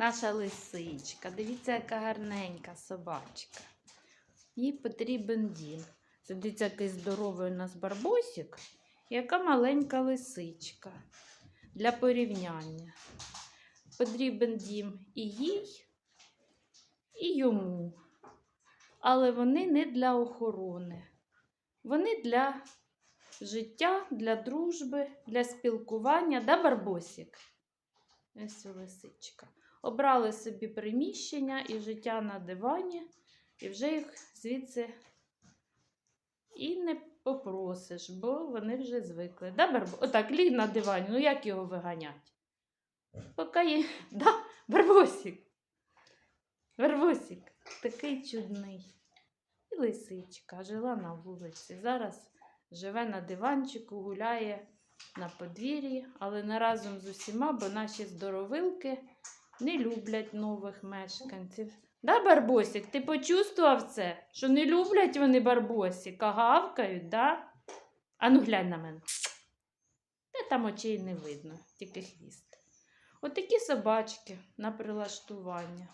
Наша лисичка. Дивіться, яка гарненька собачка. Їй потрібен дім. Сидить який здоровий у нас барбосик, яка маленька лисичка. Для порівняння. Потрібен дім і їй, і йому. Але вони не для охорони. Вони для життя, для дружби, для спілкування. Да, барбосик? Ось лисичка. Обрали собі приміщення і життя на дивані, і вже їх звідси і не попросиш, бо вони вже звикли. Да, Барбо? Отак, ліг на дивані, ну як його виганять? Поки є. Да, Барбосик. Барбосик, такий чудний. І лисичка жила на вулиці. Зараз живе на диванчику, гуляє на подвір'ї, але не разом з усіма, бо наші здоровилки не люблять нових мешканців. Да, Барбосик, ти почувствував це? Що не люблять вони Барбосика, гавкають, да? Ану глянь на мене. Та там очей не видно, тільки хвіст. Отакі собачки на прилаштування.